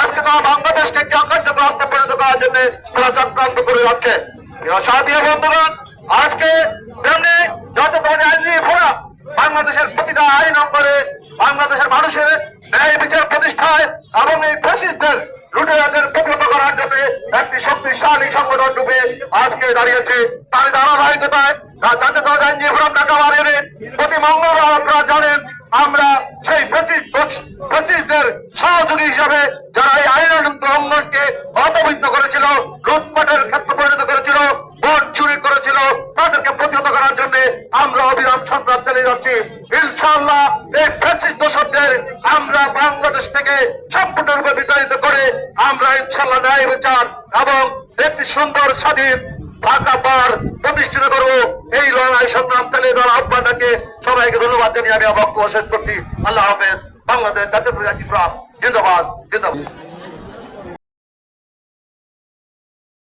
আজকে তারা বাংলাদেশকে একটি অকার্যকর রাস্তা পরিণত করার জন্য তারা চক্রান্ত করে যাচ্ছে। সাথীয় বন্ধুগণ, আজকে তেমনি যত ধরনের আইনজীবী ফোরাম বাংলাদেশের প্রতিটা আইন অঙ্গনে বাংলাদেশের মানুষের ন্যায় বিচার প্রতিষ্ঠায় এবং এই ফ্যাসিস্টদের লুটেরাদের প্রতিহত করার জন্য একটি শক্তিশালী সংগঠন রূপে আজকে দাঁড়িয়েছে। তার ধারাবাহিকতায় যাতে দল আইনজীবী ফোরাম ঢাকা বাড়িয়ে প্রতি মঙ্গলবার আপনারা জানেন, আমরা সেই পঁচিশ পঁচিশদের সহযোগী হিসাবে যারা এই আইন অঙ্গনকে অপবিত্র করেছিল লুটপাটের ক্ষেত্রে পরিণত করেছিল ভোট চুরি করেছিল। তাদেরকে প্রতিহত করার জন্য আমরা অবিরাম সংগ্রাম চালিয়ে যাচ্ছি। ইনশাল্লাহ এই ফ্যাসিস দোষকদের আমরা বাংলাদেশ থেকে সম্পূর্ণরূপে বিতাড়িত করে আমরা ইনশাল্লাহ ন্যায় বিচার এবং একটি সুন্দর স্বাধীন ঢাকা বার প্রতিষ্ঠিত করব। এই লড়াই সংগ্রাম চালিয়ে যাওয়ার আহ্বানটাকে সবাইকে ধন্যবাদ জানিয়ে আমি বক্তব্য শেষ করছি। আল্লাহ হাফেজ। বাংলাদেশ জাতীয় জিন্দাবাদ। জিন্দাবাদ।